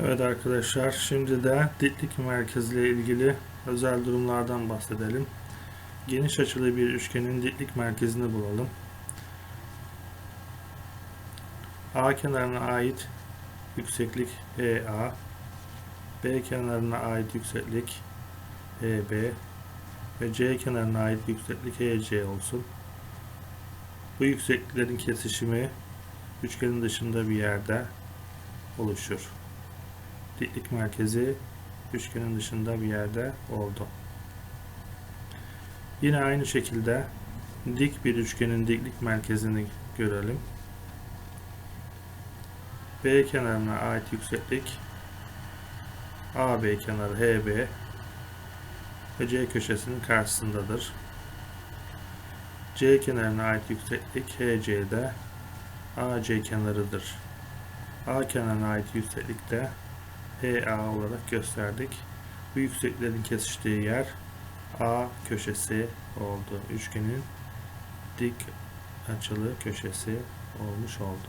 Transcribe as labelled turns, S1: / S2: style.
S1: Evet arkadaşlar şimdi de diklik merkezle ilgili özel durumlardan bahsedelim. Geniş açılı bir üçgenin diklik merkezini bulalım. A kenarına ait yükseklik EA, B kenarına ait yükseklik EB ve C kenarına ait yükseklik EC olsun. Bu yüksekliklerin kesişimi üçgenin dışında bir yerde oluşur. Diklik merkezi üçgenin dışında bir yerde oldu. Yine aynı şekilde dik bir üçgenin diklik merkezini görelim. B kenarına ait yükseklik AB kenarı HB ve C köşesinin karşısındadır. C kenarına ait yükseklik HC'de AC kenarıdır. A kenarına ait yükseklik de HA olarak gösterdik. Bu yükseklerin kesiştiği yer A köşesi oldu. Üçgenin dik açılı köşesi olmuş oldu.